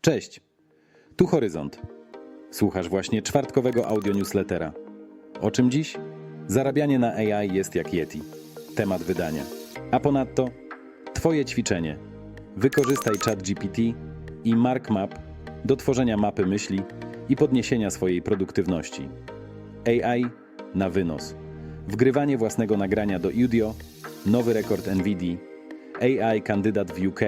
Cześć, tu Horyzont. Słuchasz właśnie czwartkowego audio newslettera. O czym dziś? Zarabianie na AI jest jak Yeti. Temat wydania. A ponadto Twoje ćwiczenie. Wykorzystaj ChatGPT i MarkMap do tworzenia mapy myśli i podniesienia swojej produktywności. AI na wynos. Wgrywanie własnego nagrania do Udio, nowy rekord NVIDIA, AI kandydat w UK,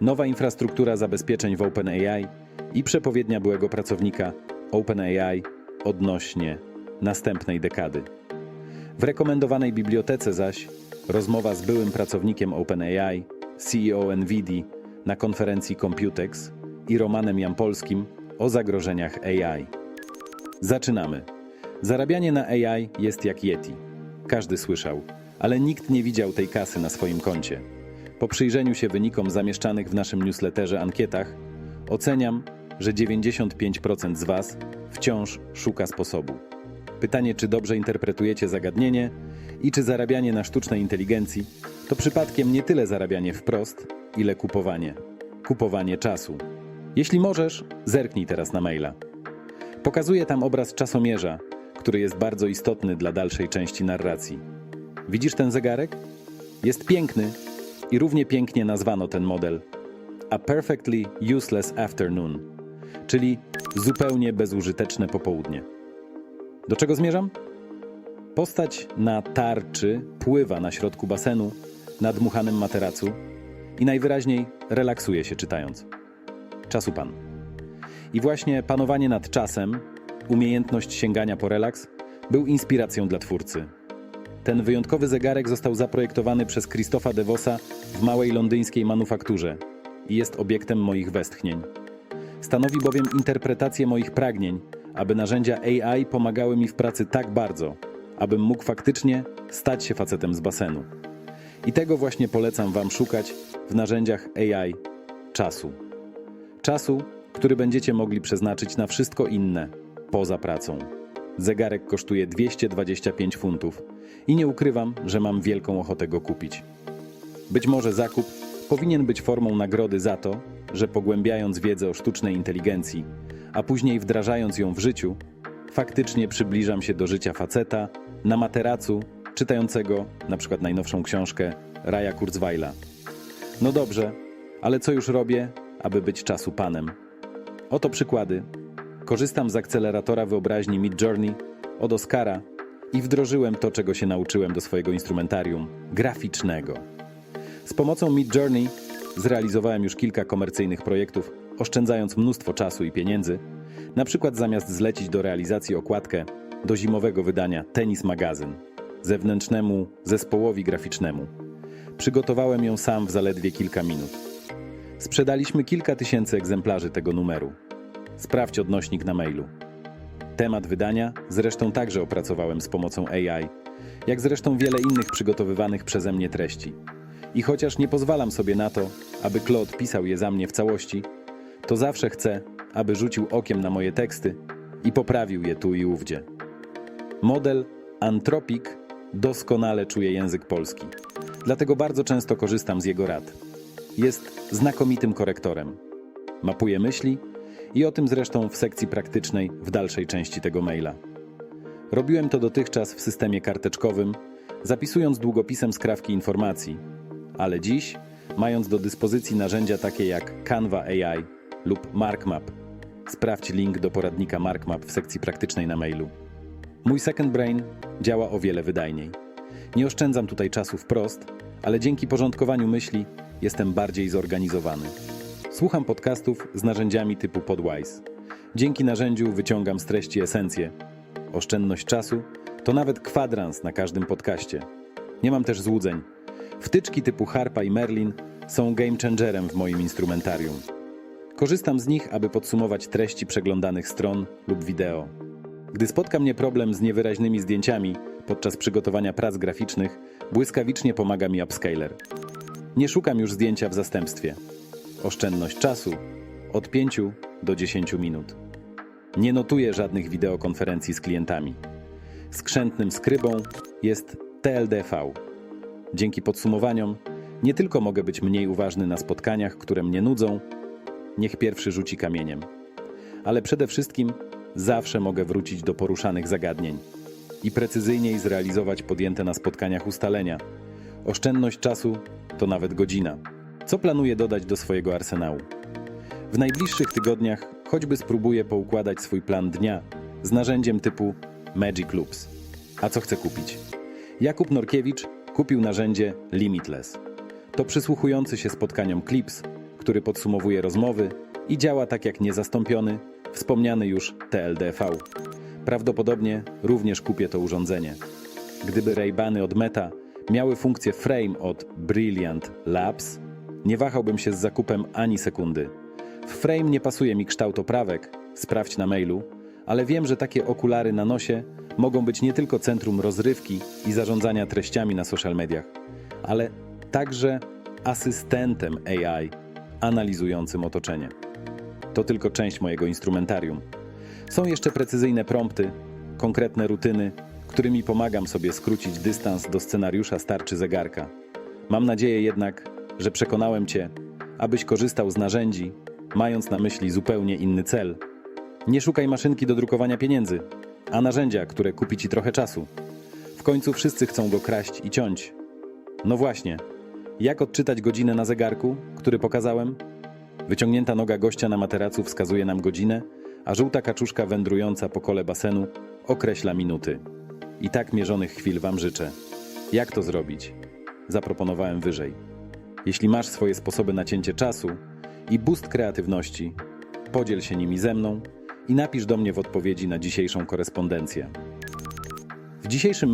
nowa infrastruktura zabezpieczeń w OpenAI i przepowiednia byłego pracownika OpenAI odnośnie następnej dekady. W rekomendowanej bibliotece zaś rozmowa z byłym pracownikiem OpenAI, CEO NVIDIA na konferencji Computex i Romanem Jampolskim o zagrożeniach AI. Zaczynamy. Zarabianie na AI jest jak Yeti. Każdy słyszał, ale nikt nie widział tej kasy na swoim koncie. Po przyjrzeniu się wynikom zamieszczanych w naszym newsletterze ankietach, oceniam, że 95% z Was wciąż szuka sposobu. Pytanie, czy dobrze interpretujecie zagadnienie i czy zarabianie na sztucznej inteligencji to przypadkiem nie tyle zarabianie wprost, ile kupowanie. Kupowanie czasu. Jeśli możesz, zerknij teraz na maila. Pokazuję tam obraz czasomierza, który jest bardzo istotny dla dalszej części narracji. Widzisz ten zegarek? Jest piękny i równie pięknie nazwano ten model A Perfectly Useless Afternoon, czyli zupełnie bezużyteczne popołudnie. Do czego zmierzam? Postać na tarczy pływa na środku basenu, na dmuchanym materacu i najwyraźniej relaksuje się czytając. Czasu pan. I właśnie panowanie nad czasem, umiejętność sięgania po relaks, był inspiracją dla twórcy. Ten wyjątkowy zegarek został zaprojektowany przez Christopha DeVosa w małej londyńskiej manufakturze i jest obiektem moich westchnień. Stanowi bowiem interpretację moich pragnień, aby narzędzia AI pomagały mi w pracy tak bardzo, abym mógł faktycznie stać się facetem z basenu. I tego właśnie polecam Wam szukać w narzędziach AI czasu. Czasu, który będziecie mogli przeznaczyć na wszystko inne poza pracą. Zegarek kosztuje 225 funtów i nie ukrywam, że mam wielką ochotę go kupić. Być może zakup powinien być formą nagrody za to, że pogłębiając wiedzę o sztucznej inteligencji, a później wdrażając ją w życiu, faktycznie przybliżam się do życia faceta na materacu czytającego na przykład najnowszą książkę Raja Kurzweila. No dobrze, ale co już robię, aby być czasu panem? Oto przykłady. Korzystam z akceleratora wyobraźni Midjourney od Oscara i wdrożyłem to, czego się nauczyłem do swojego instrumentarium graficznego. Z pomocą Midjourney zrealizowałem już kilka komercyjnych projektów, oszczędzając mnóstwo czasu i pieniędzy. Na przykład zamiast zlecić do realizacji okładkę do zimowego wydania Tennis Magazyn zewnętrznemu zespołowi graficznemu, przygotowałem ją sam w zaledwie kilka minut. Sprzedaliśmy kilka tysięcy egzemplarzy tego numeru. Sprawdź odnośnik na mailu. Temat wydania zresztą także opracowałem z pomocą AI, jak zresztą wiele innych przygotowywanych przeze mnie treści. I chociaż nie pozwalam sobie na to, aby Claude pisał je za mnie w całości, to zawsze chcę, aby rzucił okiem na moje teksty i poprawił je tu i ówdzie. Model Anthropic doskonale czuje język polski, dlatego bardzo często korzystam z jego rad. Jest znakomitym korektorem. Mapuje myśli i o tym zresztą w sekcji praktycznej w dalszej części tego maila. Robiłem to dotychczas w systemie karteczkowym, zapisując długopisem skrawki informacji, ale dziś, mając do dyspozycji narzędzia takie jak Canva AI lub MarkMap, sprawdź link do poradnika MarkMap w sekcji praktycznej na mailu. Mój Second Brain działa o wiele wydajniej. Nie oszczędzam tutaj czasu wprost, ale dzięki porządkowaniu myśli jestem bardziej zorganizowany. Słucham podcastów z narzędziami typu Podwise. Dzięki narzędziu wyciągam z treści esencję. Oszczędność czasu to nawet kwadrans na każdym podcaście. Nie mam też złudzeń. Wtyczki typu Harpa i Merlin są game changerem w moim instrumentarium. Korzystam z nich, aby podsumować treści przeglądanych stron lub wideo. Gdy spotka mnie problem z niewyraźnymi zdjęciami podczas przygotowania prac graficznych, błyskawicznie pomaga mi Upscaler. Nie szukam już zdjęcia w zastępstwie. Oszczędność czasu od 5 do 10 minut. Nie notuję żadnych wideokonferencji z klientami. Skrzętnym skrybą jest TLDV. Dzięki podsumowaniom nie tylko mogę być mniej uważny na spotkaniach, które mnie nudzą, niech pierwszy rzuci kamieniem. Ale przede wszystkim zawsze mogę wrócić do poruszanych zagadnień i precyzyjniej zrealizować podjęte na spotkaniach ustalenia. Oszczędność czasu to nawet godzina. Co planuję dodać do swojego arsenału? W najbliższych tygodniach choćby spróbuję poukładać swój plan dnia z narzędziem typu Magic Loops. A co chcę kupić? Jakub Norkiewicz kupił narzędzie Limitless. To przysłuchujący się spotkaniom Clips, który podsumowuje rozmowy i działa tak jak niezastąpiony, wspomniany już TLDV. Prawdopodobnie również kupię to urządzenie. Gdyby Ray-Bany od Meta miały funkcję Frame od Brilliant Labs, nie wahałbym się z zakupem ani sekundy. W Frame nie pasuje mi kształt oprawek, sprawdź na mailu, ale wiem, że takie okulary na nosie mogą być nie tylko centrum rozrywki i zarządzania treściami na social mediach, ale także asystentem AI analizującym otoczenie. To tylko część mojego instrumentarium. Są jeszcze precyzyjne prompty, konkretne rutyny, którymi pomagam sobie skrócić dystans do scenariusza starczy zegarka. Mam nadzieję jednak, że przekonałem Cię, abyś korzystał z narzędzi, mając na myśli zupełnie inny cel. Nie szukaj maszynki do drukowania pieniędzy, a narzędzia, które kupi Ci trochę czasu. W końcu wszyscy chcą go kraść i ciąć. No właśnie, jak odczytać godzinę na zegarku, który pokazałem? Wyciągnięta noga gościa na materacu wskazuje nam godzinę, a żółta kaczuszka wędrująca po kole basenu określa minuty. I tak mierzonych chwil Wam życzę. Jak to zrobić? Zaproponowałem wyżej. Jeśli masz swoje sposoby na cięcie czasu i boost kreatywności, podziel się nimi ze mną i napisz do mnie w odpowiedzi na dzisiejszą korespondencję. W dzisiejszym